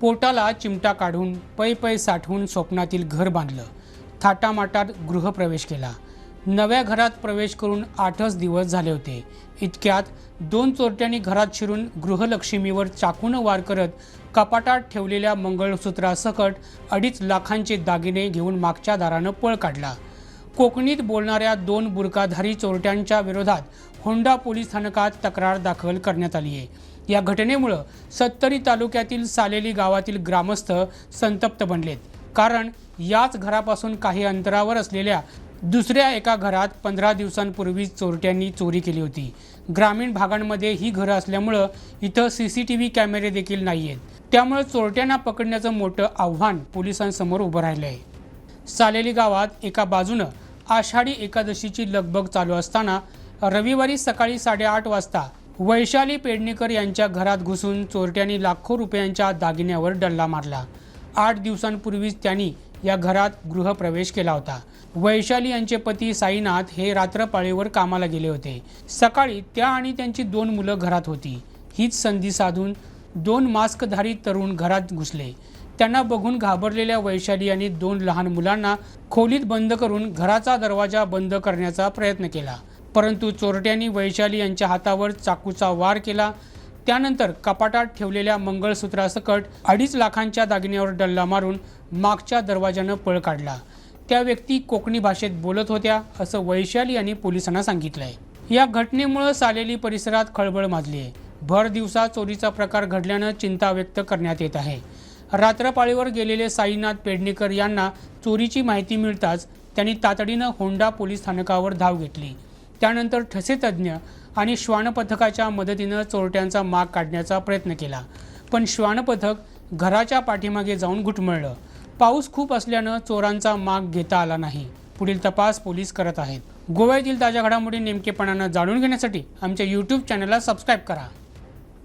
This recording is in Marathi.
पोटाला चिमटा काढून पै पै साठवून स्वप्नातील घर बांधलं. थाटामाटात गृहप्रवेश केला. नव्या घरात प्रवेश करून आठच दिवस झाले होते. इतक्यात दोन चोरट्यांनी घरात शिरून गृहलक्ष्मीवर चाकूनं वार करत कपाटात ठेवलेल्या मंगळसूत्रासकट अडीच लाखांचे दागिने घेऊन मागच्या दारानं पळ काढला. कोकणीत बोलणाऱ्या दोन बुरकाधारी चोरट्यांच्या विरोधात होंडा पोलीस स्थानकात तक्रार दाखल करण्यात आली आहे. या घटनेमुळं सत्तरी तालुक्यातील सालेली गावातील ग्रामस्थ संतप्त बनलेत. कारण याच घरापासून काही अंतरावर असलेल्या दुसऱ्या एका घरात पंधरा दिवसांपूर्वी चोरट्यांनी चोरी केली होती. ग्रामीण भागांमध्ये ही घरं असल्यामुळं इथं सी सी टी व्ही कॅमेरे देखील नाही आहेत त्यामुळे चोरट्यांना पकडण्याचं मोठं आव्हान पोलिसांसमोर उभं राहिलं आहे सालेली गावात एका बाजूनं आषाढी एकादशीची लगबग चालू असताना रविवारी सकाळी साडेआठ वाजता वैशाली पेडणेकर यांच्या घरात घुसून चोरट्यांनी लाखो रुपयांच्या दागिन्यावर डल्ला मारला. आठ दिवसांपूर्वीच त्यांनी या घरात गृहप्रवेश केला होता. वैशाली यांचे पती साईनाथ हे रात्रपाळीवर कामाला गेले होते. सकाळी त्या आणि त्यांची दोन मुलं घरात होती. हीच संधी साधून दोन मास्कधारी तरुण घरात घुसले. त्यांना बघून घाबरलेल्या वैशाली यांनी दोन लहान मुलांना खोलीत बंद करून घराचा दरवाजा बंद करण्याचा प्रयत्न केला. परंतु चोरट्यांनी वैशाली यांच्या हातावर चाकूचा वार केला. त्यानंतर कपाटात ठेवलेल्या मंगळसूत्रासकट अडीच लाखांच्या दागिन्यावर डल्ला मारून मागच्या दरवाजानं पळ काढला. त्या व्यक्ती कोकणी भाषेत बोलत होत्या असं वैशाली यांनी पोलिसांना सांगितलंय. या घटनेमुळं सालेली परिसरात खळबळ माजली आहे भर दिवसा चोरीचा प्रकार घडल्यानं चिंता व्यक्त करण्यात येत आहे. रात्रपाळीवर गेलेले साईनाथ पेडणेकर यांना चोरीची माहिती मिळताच त्यांनी तातडीनं होंडा पोलीस स्थानकावर धाव घेतली. त्यानंतर ठसे तज्ज्ञ आणि श्वानपथकाच्या मदतीनं चोरट्यांचा माग काढण्याचा प्रयत्न केला. पण श्वानपथक घराच्या पाठीमागे जाऊन घुटमळलं. पाऊस खूप असल्यानं चोरांचा माग घेता आला नाही. पुढील तपास पोलीस करत आहेत. गोव्यातील ताज्या घडामोडी नेमकेपणानं जाणून घेण्यासाठी आमच्या यूट्यूब चॅनलला सबस्क्राईब करा.